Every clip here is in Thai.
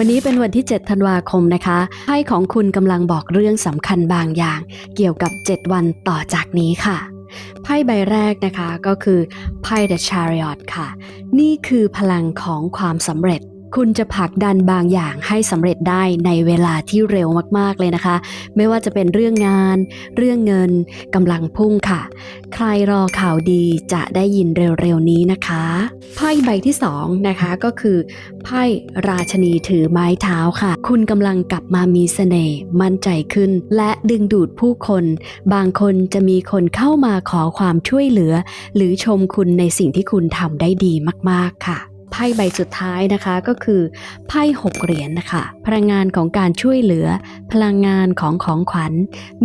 วันนี้เป็นวันที่ 7 ธันวาคมนะคะไพ่ของคุณกำลังบอกเรื่องสำคัญบางอย่าง เกี่ยวกับ 7 วันต่อจากนี้ค่ะไพ่ใบแรกนะคะก็คือไพ่ The Chariot ค่ะ นี่คือพลังของความสำเร็จ คุณจะผลักดันบางอย่างให้สำเร็จได้ในเวลาที่เร็วมากๆเลยนะคะ ไม่ว่าจะเป็นเรื่องงาน เรื่องเงินกำลังพุ่งค่ะ ใครรอข่าวดีจะได้ยินเร็วๆนี้นะคะไพ่ใบที่สองนะคะก็คือไพ่ราชนีถือไม้เท้าค่ะ คุณกำลังกลับมามีเสน่ห์มั่นใจขึ้น และดึงดูดผู้คน บางคนจะมีคนเข้ามาขอความช่วยเหลือ หรือชมคุณในสิ่งที่คุณทำได้ดีมากๆค่ะ พ่ใบสุดท้ายนะคะก็คือไพ่หกเหรียญนะคะ พลังงานของการช่วยเหลือ พลังงานของของขวัญ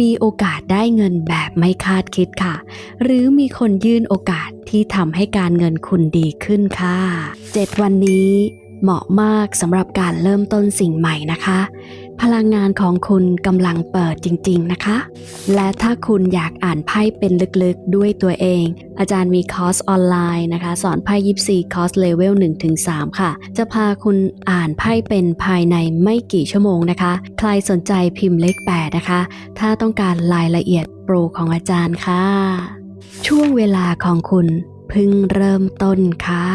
มีโอกาสได้เงินแบบไม่คาดคิดค่ะ หรือมีคนยื่นโอกาสที่ทำให้การเงินคุณดีขึ้นค่ะ 7 วันนี้เหมาะมากสำหรับการเริ่มต้นสิ่งใหม่นะคะ พลังงานของคุณกำลังเปิดจริง ๆ นะคะ และถ้าคุณอยากอ่านไพ่เป็นลึกๆด้วยตัวเอง อาจารย์มีคอร์สออนไลน์นะคะ สอนไพ่ยิปซีคอร์สเลเวล1-3 ค่ะ จะพาคุณอ่านไพ่เป็นภายในไม่กี่ชั่วโมงนะคะ ใครสนใจพิมพ์เลข8นะคะ ถ้าต้องการรายละเอียดโปรของอาจารย์ค่ะ ช่วงเวลาของคุณเพิ่งเริ่มต้นค่ะ